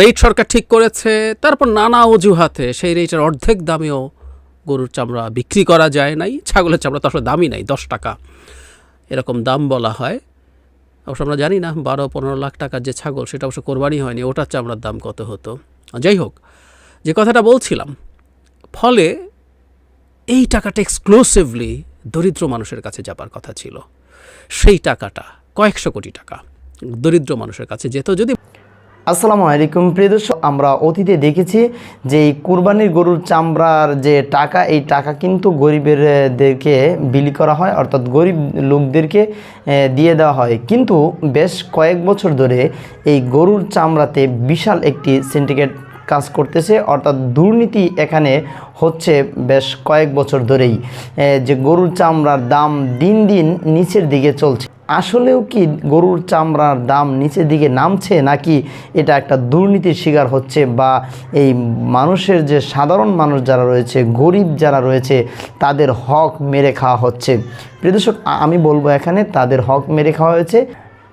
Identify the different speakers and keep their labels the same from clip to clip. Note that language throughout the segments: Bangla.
Speaker 1: রেট সরকার ঠিক করেছে, তারপর নানা অজুহাতে সেই রেটের অর্ধেক দামেও গরুর চামড়া বিক্রি করা যায় নাই, ছাগলের চামড়া তো আসলে দামই নাই, দশ টাকা। এরকম দাম বলা হয়। অবশ্য আমরা জানি না, বারো, পনেরো লাখ টাকার যে ছাগল, সেটা অবশ্য কোরবানি হয়নি, ওটার চামড়ার দাম কত হতো। যাই হোক, যে কথাটা বলছিলাম, ফলে এই টাকাটা এক্সক্লুসিভলি দরিদ্র মানুষের কাছে যাবার কথা ছিল। সেই টাকাটা কয়েকশো কোটি টাকা দরিদ্র মানুষের কাছে যেত, যদি
Speaker 2: আসসালামু আলাইকুম। প্রিয় দর্শক, আমরা অতীতে দেখেছি যে এই কুরবানির গরুর চামড়ার যে টাকা, এই টাকা কিন্তু গরিবেরদেরকে বিলি করা হয়, অর্থাৎ গরিব লোকদেরকে দিয়ে দেওয়া হয়। কিন্তু বেশ কয়েক বছর ধরে এই গরুর চামড়াতে বিশাল একটি সিন্ডিকেট কাজ করতেছে, অর্থাৎ দুর্নীতি এখানে হচ্ছে বেশ কয়েক বছর ধরেই। যে গরুর চামড়ার দাম দিন দিন নিচের দিকে চলছে। আসলেও কি গরুর চামড়ার দাম নিচের দিকে নামছে নাকি এটা একটা দুর্নীতির শিকার হচ্ছে বা এই মানুষের যে সাধারণ মানুষ যারা রয়েছে গরিব যারা রয়েছে তাদের হক মেরে খাওয়া হচ্ছে। প্রিয় দর্শক, আ- আমি বলব এখানে তাদের হক মেরে খাওয়া হয়েছে।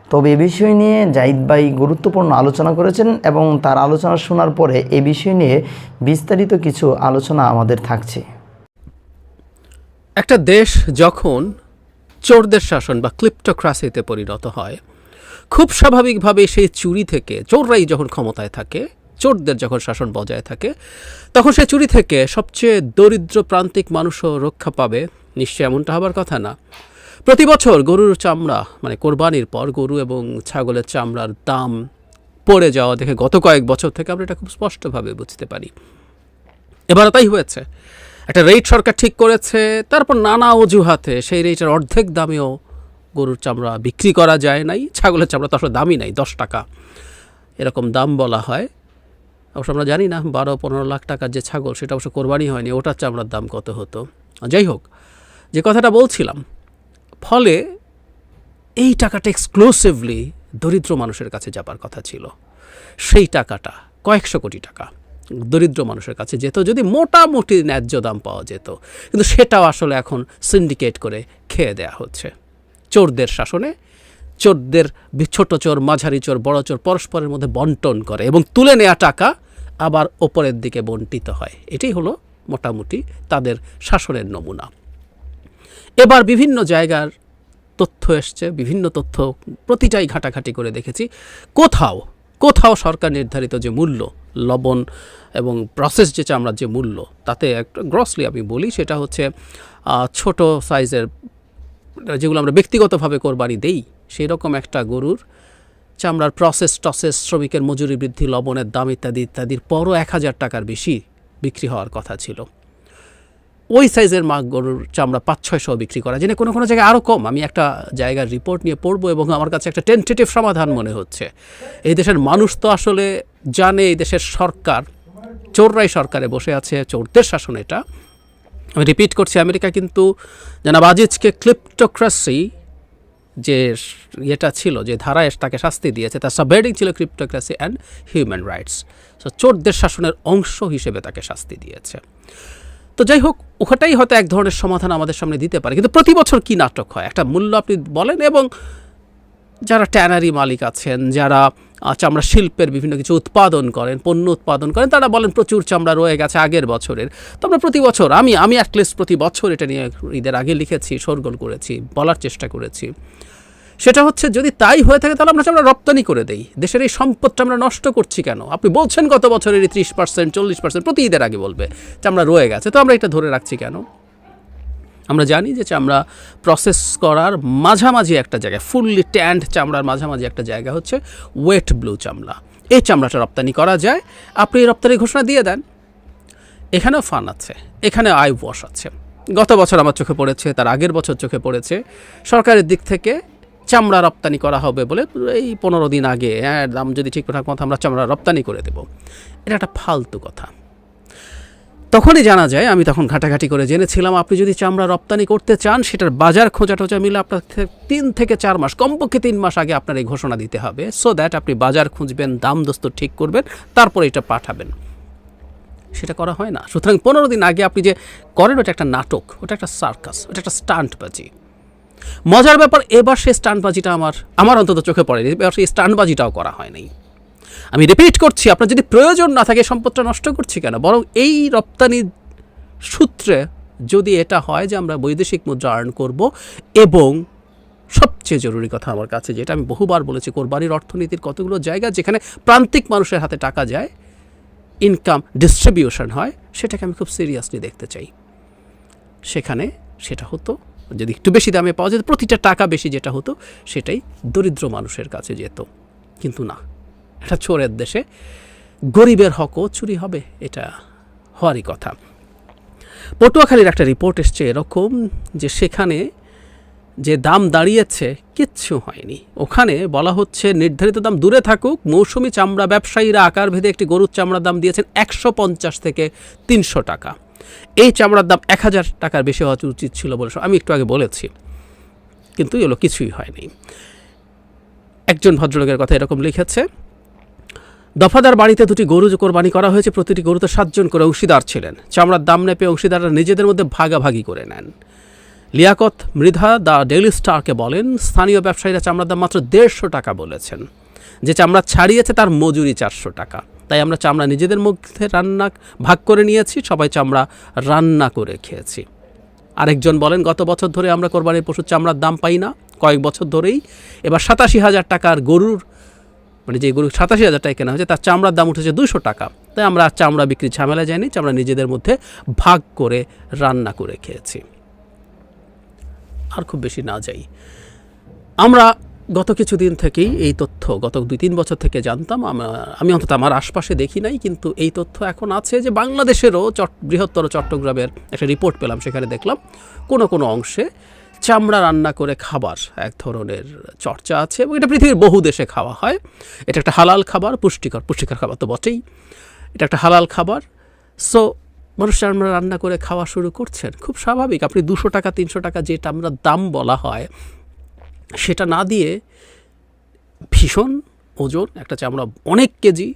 Speaker 2: তবে এ বিষয় নিয়ে জাহিদ ভাই গুরুত্বপূর্ণ আলোচনা করেছেন এবং তার আলোচনা শোনার পরে এ বিষয় নিয়ে বিস্তারিত কিছু আলোচনা আমাদের থাকছে।
Speaker 1: একটা দেশ যখন চোরদের শাসন বা ক্লিপ্টোক্রাসিতে পরিণত হয়। খুব স্বাভাবিকভাবে সেই চুরি থেকে চোররাই যখন ক্ষমতায় থাকে, চোরদের যখন শাসন বজায় থাকে, তখন সে চুরি থেকে সবচেয়ে দরিদ্র প্রান্তিক মানুষও রক্ষা পাবে। নিশ্চয় এমনটা হবার কথা না। প্রতি বছর গরুর চামড়া মানে কোরবানির পর গরু এবং ছাগলের চামড়ার দাম পড়ে যাওয়া দেখে গত কয়েক বছর থেকে আমরা এটা খুব স্পষ্টভাবে বুঝতে পারি। এবারও তাই হয়েছে। একটা রেট সরকার ঠিক করেছে, তারপর নানা অজুহাতে সেই রেটের অর্ধেক দামেও গরুর চামড়া বিক্রি করা যায় নাই, ছাগলের চামড়া তো আসলে দামই নাই, দশ টাকা। এরকম দাম বলা হয়। অবশ্য আমরা জানি না, বারো, পনেরো লাখ টাকার যে ছাগল, সেটা অবশ্য কোরবানি হয়নি, ওটার চামড়ার দাম কত হতো। যাই হোক, যে কথাটা বলছিলাম, ফলে এই টাকাটা এক্সক্লুসিভলি দরিদ্র মানুষের কাছে যাবার কথা ছিল। সেই টাকাটা কয়েকশো কোটি টাকা। দরিদ্র মানুষের কাছে যেত, যদি মোটামুটি ন্যায্য দাম পাওয়া যেত। কিন্তু সেটাও আসলে এখন সিন্ডিকেট করে খেয়ে দেয়া হচ্ছে। চোরদের শাসনে চোরদের ছোট চোর, মাঝারি চোর, বড় চোর পরস্পরের মধ্যে বন্টন করে এবং তুলে নেওয়া টাকা আবার ওপরের দিকে বন্টিত হয়। এটাই হলো মোটামুটি তাদের শাসনের নমুনা। এবার বিভিন্ন জায়গার তথ্য এসছে, বিভিন্ন তথ্য প্রতিটাই ঘাটাঘাটি করে দেখেছি। কোথাও কোথাও সরকার নির্ধারিত যে মূল্য লবণ এবং প্রসেস যে চামড়ার যে মূল্য, তাতে একটা গ্রসলি আমি বলি সেটা হচ্ছে ছোট সাইজের যেগুলো আমরা ব্যক্তিগতভাবে কোরবানি দেই সেই রকম একটা গরুর চামড়ার প্রসেস টসেস, শ্রমিকের মজুরি বৃদ্ধি, লবণের দাম ইত্যাদি ইত্যাদির পরও এক হাজার টাকার বেশি বিক্রি হওয়ার কথা ছিল। ওই সাইজের মা গরুর চামড়া পাঁচ ছয়শো বিক্রি করা, যেন কোনো কোনো জায়গায় আরও কম। আমি একটা জায়গার রিপোর্ট নিয়ে পড়ব এবং আমার কাছে একটা টেন্টেটিভ সমাধান মনে হচ্ছে। এই দেশের মানুষ তো আসলে জানে এই দেশের সরকার, চোররাই সরকারে বসে আছে, চোরদের শাসন এটা। আমি রিপিট করছি, আমেরিকা কিন্তু জানাব আজিজকে ক্লিপ্টোক্রাসি যে ইয়েটা ছিল, যে ধারায় তাকে শাস্তি দিয়েছে, তার সাবহেডিং ছিল kleptocracy and human rights so চোরদের শাসনের অংশ হিসেবে তাকে শাস্তি দিয়েছে। তো যাই হোক ওখাটাই হয়তো এক ধরনের সমাধান আমাদের সামনে দিতে পারে। কিন্তু প্রতি বছর কি নাটক হয়? একটা মূল্য আপনি বলেন এবং যারা ট্যানারি মালিক আছেন, যারা চামড়া শিল্পের বিভিন্ন কিছু উৎপাদন করেন, পণ্য উৎপাদন করেন, তারা বলেন প্রচুর চামড়া রয়ে গেছে আগের বছরের। তো আমরা প্রতি বছর, আমি আমি অ্যাটলিস্ট প্রতি বছর এটা নিয়ে ঈদের আগে লিখেছি শোরগোল করেছি, বলার চেষ্টা করেছি। সেটা হচ্ছে, যদি তাই হয়ে থাকে, তাহলে আমরা চামড়া রপ্তানি করে দেই। দেশের এই সম্পদটা আমরা নষ্ট করছি কেন? আপনি বলছেন গত বছরের এই ত্রিশ পার্সেন্ট চল্লিশ পার্সেন্ট প্রতি ঈদের আগে বলবে, চামড়া রয়ে গেছে, তো আমরা এটা ধরে রাখছি কেন? আমরা জানি যে চামড়া প্রসেস করার মাঝামাঝি একটা জায়গায় ফুললি ট্যান্ড চামড়ার মাঝামাঝি একটা জায়গা হচ্ছে ওয়েট ব্লু চামড়া। এই চামড়াটা রপ্তানি করা যায়। আপনি এই রপ্তানির ঘোষণা দিয়ে দেন। এখানেও ফান আছে, এখানে আই ওয়াশ আছে। গত বছর আমার চোখে পড়েছে, তার আগের বছর চোখে পড়েছে। সরকারের দিক থেকে চামড়া রপ্তানি করা হবে বলে এই পনেরো দিন আগে হ্যাঁ দাম যদি ঠিকঠাক মতো আমরা চামড়া রপ্তানি করে দেব। এটা একটা ফালতু কথা। তখনই জানা যায়, আমি তখন ঘাটাঘাটি করে জেনেছিলাম, আপনি যদি চামড়া রপ্তানি করতে চান, সেটার বাজার খোঁজা টোজা মিলে আপনার তিন থেকে চার মাস, কমপক্ষে তিন মাস আগে আপনার এই ঘোষণা দিতে হবে সো দ্যাট আপনি বাজার খুঁজবেন, দাম দস্ত ঠিক করবেন, তারপরে এটা পাঠাবেন। সেটা করা হয় না। সুতরাং পনেরো দিন আগে আপনি যে করেন, ওটা একটা নাটক, ওটা একটা সার্কাস ওটা একটা স্টান্টবাজি মজার ব্যাপার, এবার সেই স্টান্টবাজিটা আমার আমার অন্তত চোখে পড়েনি, এবার সেই স্টান্টবাজিটাও করা হয়নি আমি রিপিট করছি, আপনার যদি প্রয়োজন না থাকে, সম্পদটা নষ্ট করছি কেন? বরং এই রপ্তানি সূত্রে যদি এটা হয় যে আমরা বৈদেশিক মুদ্রা আর্ন করব এবং সবচেয়ে জরুরি কথা আমার কাছে, যেটা আমি বহুবার বলেছি, কোরবানির অর্থনীতির কতগুলো জায়গা যেখানে প্রান্তিক মানুষের হাতে টাকা যায় ইনকাম ডিস্ট্রিবিউশন হয়, সেটাকে আমি খুব সিরিয়াসলি দেখতে চাই। সেখানে সেটা হতো, যদি একটু বেশি দামে পাওয়া যেত, প্রতিটা টাকা বেশি যেটা হতো, সেটাই দরিদ্র মানুষের কাছে যেত। কিন্তু না। এটা চোরের দেশে। গরিবের হকও চুরি হবে, এটা হওয়ারই কথা। পটুয়াখালীর একটা রিপোর্ট এসছে এরকম যে সেখানে যে দাম দাঁড়িয়েছে, কিচ্ছু হয়নি। ওখানে বলা হচ্ছে, নির্ধারিত দাম দূরে থাকুক, মৌসুমি চামড়া ব্যবসায়ীরা আকার ভেদে একটি গরুর চামড়ার দাম দিয়েছেন একশো পঞ্চাশ থেকে তিনশো টাকা। এই চামড়ার দাম এক হাজার টাকার বেশি হওয়া উচিত ছিল বলে আমি একটু আগে বলেছি। কিন্তু এগুলো কিছুই হয়নি। একজন ভদ্রলোকের কথা এরকম লিখেছে দফাদার বাড়িতে দুটি গরু কোরবানি করা হয়েছে, প্রতিটি গরুতে সাতজন করে অংশীদার ছিলেন। চামড়ার দাম নেপে অংশীদাররা নিজেদের মধ্যে ভাগাভাগি করে নেন। লিয়াকত মৃধা দ্য ডেইলি স্টারকে বলেন, স্থানীয় ব্যবসায়ীরা চামড়ার দাম মাত্র দেড়শো টাকা বলেছেন। যে চামড়া ছাড়িয়েছে তার মজুরি চারশো টাকা। তাই আমরা চামড়া নিজেদের মধ্যে রান্না ভাগ করে নিয়েছি, সবাই চামড়া রান্না করে খেয়েছি। আরেকজন বলেন, গত বছর ধরে আমরা কোরবানির পশুর চামড়ার দাম পাই না। কয়েক বছর ধরেই এবার সাতাশি হাজার টাকার গরুর মানে যে গরু সাতাশি হাজার টাকা কেনা হয়েছে, তার চামড়ার দাম উঠেছে দুশো টাকা। তাই আমরা চামড়া বিক্রি ঝামেলা যায়নি চামড়া নিজেদের মধ্যে ভাগ করে রান্না করে খেয়েছি। আর খুব বেশি না যাই। আমরা গত কিছুদিন থেকেই এই তথ্য, গত দুই তিন বছর থেকে জানতাম আমি অন্তত আমার আশপাশে দেখি নাই, কিন্তু এই তথ্য এখন আছে যে বাংলাদেশেরও চট, বৃহত্তর চট্টগ্রামের একটা রিপোর্ট পেলাম, সেখানে দেখলাম কোনো কোনো অংশে চামড়া রান্না করে খাবার এক ধরনের চর্চা আছে এবং এটা পৃথিবীর বহু দেশে খাওয়া হয়। এটা একটা হালাল খাবার, পুষ্টিকর পুষ্টিকর খাবার তো বটেই। এটা একটা হালাল খাবার। সো মানুষ চামড়া রান্না করে খাওয়া শুরু করছেন। খুব স্বাভাবিক, আপনি দুশো টাকা, তিনশো টাকা যে চামড়ার দাম বলা হয়, সেটা না দিয়ে ভীষণ ওজন, একটা চামড়া অনেক কেজি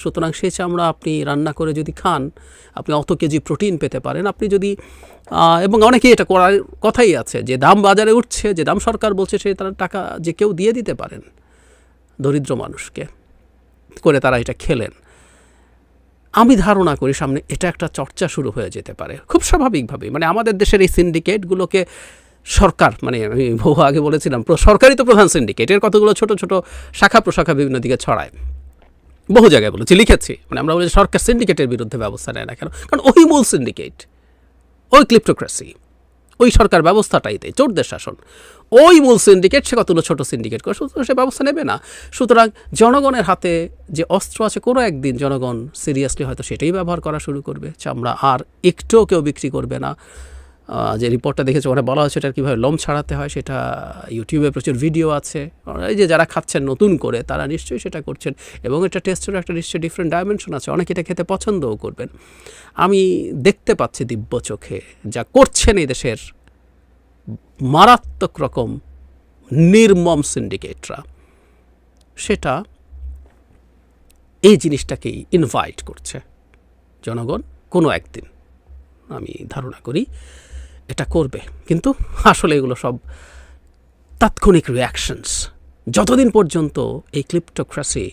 Speaker 1: সুতরাং সে চামড়া আপনি রান্না করে যদি খান, আপনি অত কেজি প্রোটিন পেতে পারেন। আপনি যদি এবং অনেকেই এটা করার কথাই আছে, যে দাম বাজারে উঠছে, যে দাম সরকার বলছে সে তার টাকা যে কেউ দিয়ে দিতে পারেন দরিদ্র মানুষকে করে তারা এটা খেলেন। আমি ধারণা করি সামনে এটা একটা চর্চা শুরু হয়ে যেতে পারে, খুব স্বাভাবিকভাবে। মানে আমাদের দেশের এই সিন্ডিকেটগুলোকে সরকার মানে আমি বহু আগে বলেছিলাম, সরকারই তো প্রধান সিন্ডিকেট, এর কতগুলো ছোট ছোট শাখা প্রশাখা বিভিন্ন দিকে ছড়ায়। বহু জায়গায় বলেছি, লিখেছি। মানে আমরা বলি সরকার সিন্ডিকেটের বিরুদ্ধে ব্যবস্থা নেয় না কেন? কারণ ওই মূল সিন্ডিকেট ওই ক্লিপ্টোক্রেসি ওই সরকার ব্যবস্থাটাই দেয়, চোরদের শাসন। ওই মূল সিন্ডিকেট সে কতগুলো ছোট সিন্ডিকেট করে, সুতরাং সে ব্যবস্থা নেবে না। সুতরাং জনগণের হাতে যে অস্ত্র আছে, কোনো একদিন জনগণ সিরিয়াসলি হয়তো সেটাই ব্যবহার করা শুরু করবে। চামড়া আর একটুও কেউ বিক্রি করবে না। যে রিপোর্টটা দেখেছে ওখানে বলা হয়েছে এটা কীভাবে লোম ছাড়াতে হয়, সেটা ইউটিউবে প্রচুর ভিডিও আছে। এই যে যারা খাচ্ছেন নতুন করে, তারা নিশ্চয়ই সেটা করছেন। এবং এটা টেস্টের একটা নিশ্চয়ই ডিফারেন্ট ডাইমেনশন আছে, অনেকে এটা খেতে পছন্দও করবেন। আমি দেখতে পাচ্ছি দিব্য চোখে, যা করছেন এই দেশের মারাত্মক রকম নির্মম সিন্ডিকেটরা সেটা এই জিনিসটাকেই ইনভাইট করছে। জনগণ, কোনো একদিন, আমি ধারণা করি এটা করবে। কিন্তু আসলে এগুলো সব তাৎক্ষণিক রিয়াকশনস যতদিন পর্যন্ত এই ক্লিপ্টোক্রাসি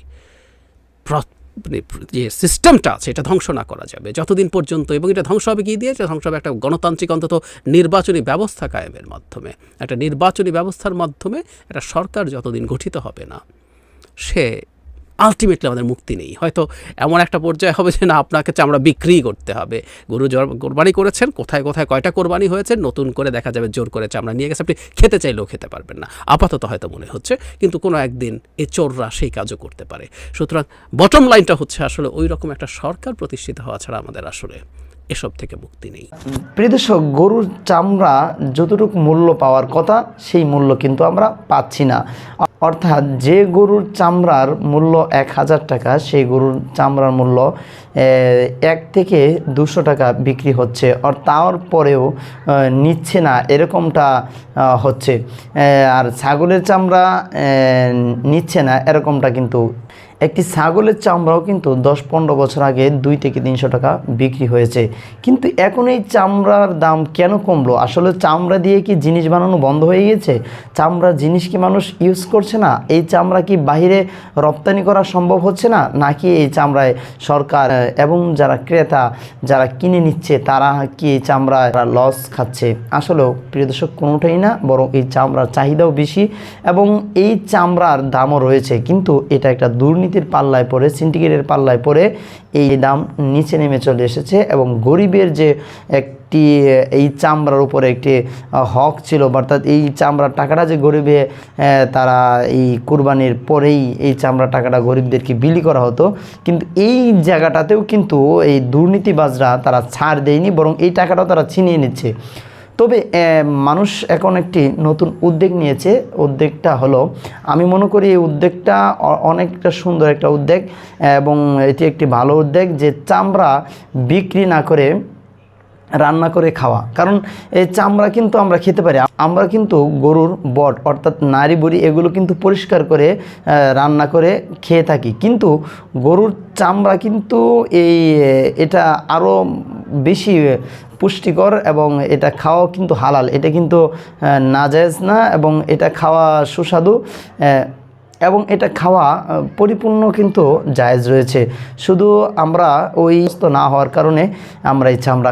Speaker 1: মানে যে সিস্টেমটা আছে, এটা ধ্বংস না করা যাবে, যতদিন পর্যন্ত, এবং এটা ধ্বংস হবে কি দিয়ে? এটা ধ্বংস হবে একটা গণতান্ত্রিক, অন্তত নির্বাচনী ব্যবস্থা কায়েমের মাধ্যমে। একটা নির্বাচনী ব্যবস্থার মাধ্যমে একটা সরকার যতদিন গঠিত হবে না, সে আলটিমেটলি আমাদের মুক্তি নেই। হয়তো এমন একটা পর্যায়ে হবে যে, না, আপনাকে আমরা বিক্রি করতে হবে। গরু জর কোরবানি করেছেন, কোথায় কোথায় কয়টা কোরবানি হয়েছে, নতুন করে দেখা যাবে জোর করে চামড়া নিয়ে গেছে। আপনি খেতে চাইলেও খেতে পারবেন না। আপাতত হয়তো মনে হচ্ছে, কিন্তু কোনো একদিন এ চোররা সেই কাজও করতে পারে। সুতরাং বটম লাইনটা হচ্ছে আসলে ওই রকম একটা সরকার প্রতিষ্ঠিত হওয়া ছাড়া আমাদের আসলে এসব থেকে মুক্তি নেই।
Speaker 2: প্রিয় দর্শক, গরুর চামড়া যতটুকু মূল্য পাওয়ার কথা, সেই মূল্য কিন্তু আমরা পাচ্ছি না। অর্থাৎ যে গরুর চামড়ার মূল্য এক হাজার টাকা, সেই গরুর চামড়ার মূল্য এক থেকে দুশো টাকা বিক্রি হচ্ছে। আর তারপরেও নিচ্ছে না, এরকমটা হচ্ছে। আর ছাগলের চামড়া নিচ্ছে না, এরকমটা কিন্তু একটি ছাগলের চামড়াও কিন্তু দশ পনেরো বছর আগে দুই থেকে তিনশো টাকা বিক্রি হয়েছে। কিন্তু এখন এই চামড়ার দাম কেন কমলো? আসলে চামড়া দিয়ে কি জিনিস বানানো বন্ধ হয়ে গেছে চামড়ার জিনিস কি মানুষ ইউজ করছে না? এই চামড়া কি বাইরে রপ্তানি করা সম্ভব হচ্ছে না? নাকি এই চামড়ায় সরকার এবং যারা ক্রেতা, যারা কিনে নিচ্ছে, তারা কি এই চামড়া লস খাচ্ছে? আসলেও প্রিয় দর্শক, কোনোটাই না, বরং এই চামড়ার চাহিদাও বেশি এবং এই চামড়ার দামও রয়েছে। কিন্তু এটা একটা দুর্নীতির পাল্লায় পড়ে, সিন্ডিকেটের পাল্লায় পড়ে এই দাম নিচে নেমে চলে এসেছে এবং গরিবের যে একটি এই চামড়ার উপরে একটি হক ছিল, অর্থাৎ এই চামড়ার টাকাটা যে গরিবে তারা এই কুরবানির পরেই এই চামড়ার টাকাটা গরিবদেরকে বিলি করা হতো। কিন্তু এই জায়গাটাতেও কিন্তু এই দুর্নীতিবাজরা তারা ছাড় দেয়নি, বরং এই টাকাটাও তারা ছিনিয়ে নিচ্ছে। তবে মানুষ এখন একটি নতুন উদ্যোগ নিয়েছে। উদ্যোগটা হলো, আমি মনে করি এই উদ্যোগটা অনেকটা সুন্দর একটা উদ্যোগ এবং এটি একটি ভালো উদ্যোগ যে চামড়া বিক্রি না করে রান্না করে খাওয়া। কারণ এই চামড়া কিন্তু আমরা খেতে পারি। আমরা কিন্তু গরুর বট অর্থাৎ নারী বুড়ি এগুলো কিন্তু পরিষ্কার করে রান্না করে খেয়ে থাকি। কিন্তু গরুর চামড়া কিন্তু এই, এটা আরও বেশি পুষ্টিকর এবং এটা খাওয়া কিন্তু হালাল। এটা কিন্তু নাজায়েজ না এবং এটা খাওয়া সুস্বাদু এবং এটা খাওয়া পরিপূর্ণ কিন্তু জায়েজ রয়েছে। শুধু আমরা ওই না হওয়ার কারণে আমরা এই চামড়া